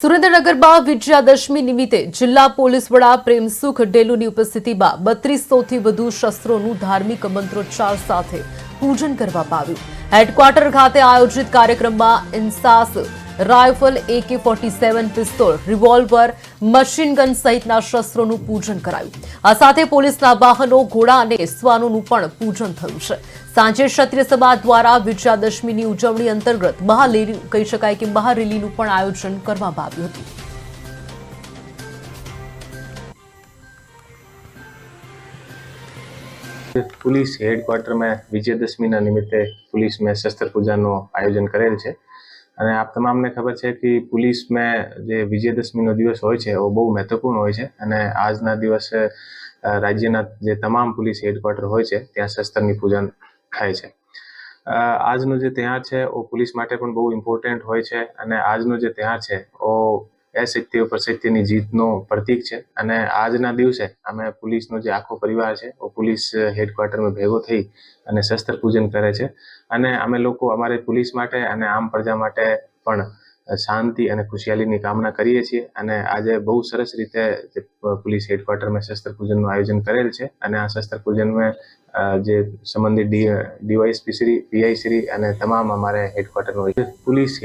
સુરેન્દ્રનગરમાં વિજયાદશમી નિમિત્તે જિલ્લા પોલીસ વડા પ્રેમસુખ ડેલુની ઉપસ્થિતિમાં બત્રીસોથી વધુ શસ્ત્રોનું ધાર્મિક મંત્રોચ્ચાર સાથે પૂજન કરવામાં આવ્યું. હેડક્વાર્ટર ખાતે આયોજિત કાર્યક્રમમાં INSAS rifle AK forty seven pistol revolver machine gun સહિતના શસ્ત્રોનું પૂજન કરાયું. આ સાથે પોલીસના વાહનો, ઘોડા અને શ્વાનોનું પણ પૂજન થયું છે. સાંજે ક્ષત્રિય સભા દ્વારા વિજયાદશમીની ઉજવણી અંતર્ગત મહાલેરી, કહી શકાય કે મહારેલીનું પણ આયોજન કરવામાં આવ્યું હતું. પોલીસ હેડક્વાર્ટરમાં વિજયાદશમીના નિમિત્તે પોલીસ મેં શસ્ત્ર પૂજાનું આયોજન કરેલ છે. અને આપ તમામને ખબર છે કે પોલીસ મેં જે વિજયદશમીનો દિવસ હોય છે, એ બહુ મહત્વપૂર્ણ હોય છે. અને આજના દિવસે રાજ્યના જે તમામ પોલીસ હેડક્વાર્ટર હોય છે, ત્યાં શસ્ત્રની પૂજન થાય છે. આજનો જે તહેવાર છે, એ પોલીસ માટે પણ બહુ ઇમ્પોર્ટન્ટ હોય છે. અને આજનો જે તહેવાર છે ઓ અસત્ય ઉપર સત્યની જીતનો પ્રતીક છે. અને આજના દિવસે અમે પોલીસનો જે આખો પરિવાર છે, એ પોલીસ હેડક્વાર્ટરમાં ભેગો થઈ અને શસ્ત્ર પૂજન કરે છે. અને અમે લોકો અમારી પોલીસ માટે અને આમ પ્રજા માટે પણ શાંતિ અને ખુશહાલીની કામના કરીએ છીએ. અને આજે બહુ સરસ રીતે પોલીસ હેડક્વાર્ટરમાં શસ્ત્ર પૂજનનું આયોજન કરેલ છે. અને આ શસ્ત્ર પૂજનમાં જે સંબંધિત ડીવાયએસપી શ્રી, પીઆઈ શ્રી અને તમામ અમારે હેડક્વાર્ટરનો પોલીસ